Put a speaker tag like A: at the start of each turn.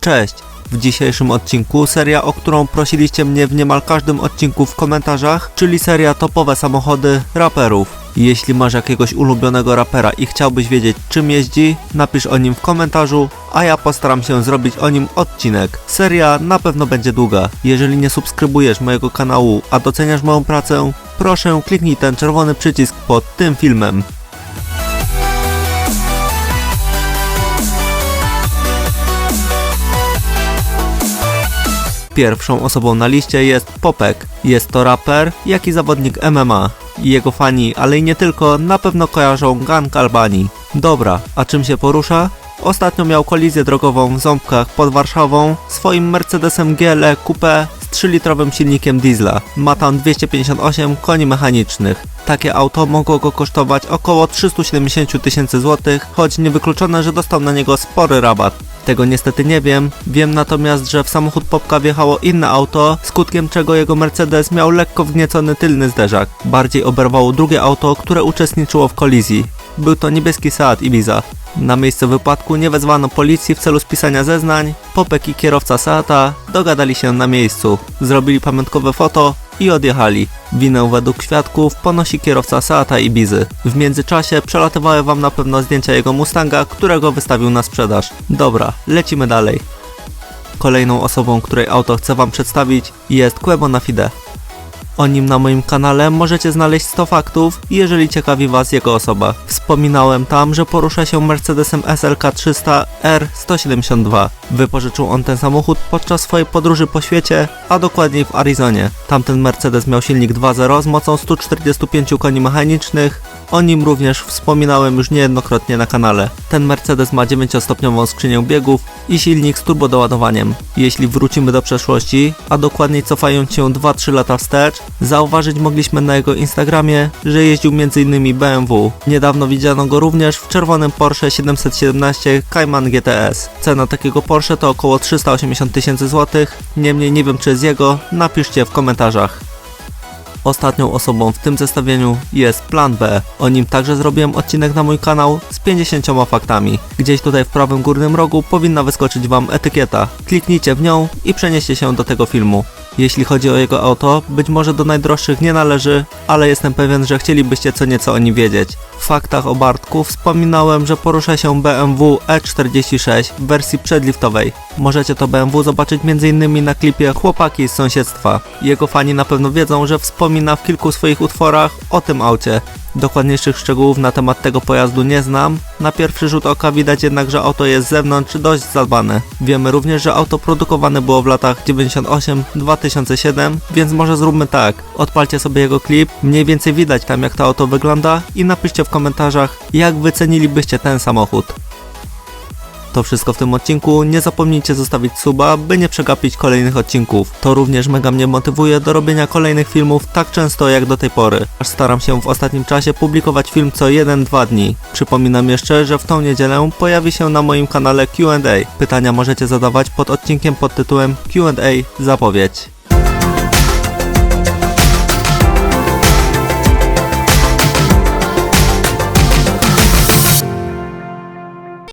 A: Cześć! W dzisiejszym odcinku seria, o którą prosiliście mnie w niemal każdym odcinku w komentarzach, czyli seria topowe samochody raperów. Jeśli masz jakiegoś ulubionego rapera i chciałbyś wiedzieć czym jeździ, napisz o nim w komentarzu, a ja postaram się zrobić o nim odcinek. Seria na pewno będzie długa. Jeżeli nie subskrybujesz mojego kanału, a doceniasz moją pracę, proszę kliknij ten czerwony przycisk pod tym filmem. Pierwszą osobą na liście jest Popek. Jest to raper, jak i zawodnik MMA. Jego fani, ale i nie tylko, na pewno kojarzą gang Albanii. Dobra, a czym się porusza? Ostatnio miał kolizję drogową w Ząbkach pod Warszawą swoim Mercedesem GLE Coupe z 3-litrowym silnikiem diesla. Ma tam 258 koni mechanicznych. Takie auto mogło go kosztować około 370 tysięcy złotych, choć niewykluczone, że dostał na niego spory rabat. Tego niestety nie wiem. Wiem natomiast, że w samochód Popka wjechało inne auto, skutkiem czego jego Mercedes miał lekko wgniecony tylny zderzak. Bardziej oberwało drugie auto, które uczestniczyło w kolizji. Był to niebieski Seat Ibiza. Na miejsce wypadku nie wezwano policji w celu spisania zeznań. Popek i kierowca Seata dogadali się na miejscu. Zrobili pamiątkowe foto i odjechali. Winę według świadków ponosi kierowca Seata Ibizy. W międzyczasie przelatywały wam na pewno zdjęcia jego Mustanga, którego wystawił na sprzedaż. Dobra, lecimy dalej. Kolejną osobą, której auto chcę wam przedstawić jest Quebo na Fide. O nim na moim kanale możecie znaleźć 100 faktów, jeżeli ciekawi Was jego osoba. Wspominałem tam, że porusza się Mercedesem SLK 300 R172. Wypożyczył on ten samochód podczas swojej podróży po świecie, a dokładniej w Arizonie. Tamten Mercedes miał silnik 2.0 z mocą 145 koni mechanicznych. O nim również wspominałem już niejednokrotnie na kanale. Ten Mercedes ma 9-stopniową skrzynię biegów i silnik z turbodoładowaniem. Jeśli wrócimy do przeszłości, a dokładniej cofając się 2-3 lata wstecz, zauważyć mogliśmy na jego Instagramie, że jeździł m.in. BMW. Niedawno widziano go również w czerwonym Porsche 717 Cayman GTS. Cena takiego Porsche to około 380 tysięcy złotych, niemniej nie wiem czy jest jego, napiszcie w komentarzach. Ostatnią osobą w tym zestawieniu jest Plan B. O nim także zrobiłem odcinek na mój kanał z 50 faktami. Gdzieś tutaj w prawym górnym rogu powinna wyskoczyć Wam etykieta. Kliknijcie w nią i przenieście się do tego filmu. Jeśli chodzi o jego auto, być może do najdroższych nie należy, ale jestem pewien, że chcielibyście co nieco o nim wiedzieć. W faktach o Bartku wspominałem, że porusza się BMW E46 w wersji przedliftowej. Możecie to BMW zobaczyć m.in. na klipie Chłopaki z sąsiedztwa. Jego fani na pewno wiedzą, że wspomina w kilku swoich utworach o tym aucie. Dokładniejszych szczegółów na temat tego pojazdu nie znam. Na pierwszy rzut oka widać jednak, że auto jest z zewnątrz dość zadbane. Wiemy również, że auto produkowane było w latach 98-2007, więc może zróbmy tak. Odpalcie sobie jego klip, mniej więcej widać tam jak to auto wygląda i napiszcie w komentarzach, jak wycenilibyście ten samochód. To wszystko w tym odcinku. Nie zapomnijcie zostawić suba, by nie przegapić kolejnych odcinków. To również mega mnie motywuje do robienia kolejnych filmów tak często jak do tej pory. Aż staram się w ostatnim czasie publikować film co 1-2 dni. Przypominam jeszcze, że w tą niedzielę pojawi się na moim kanale Q&A. Pytania możecie zadawać pod odcinkiem pod tytułem Q&A zapowiedź.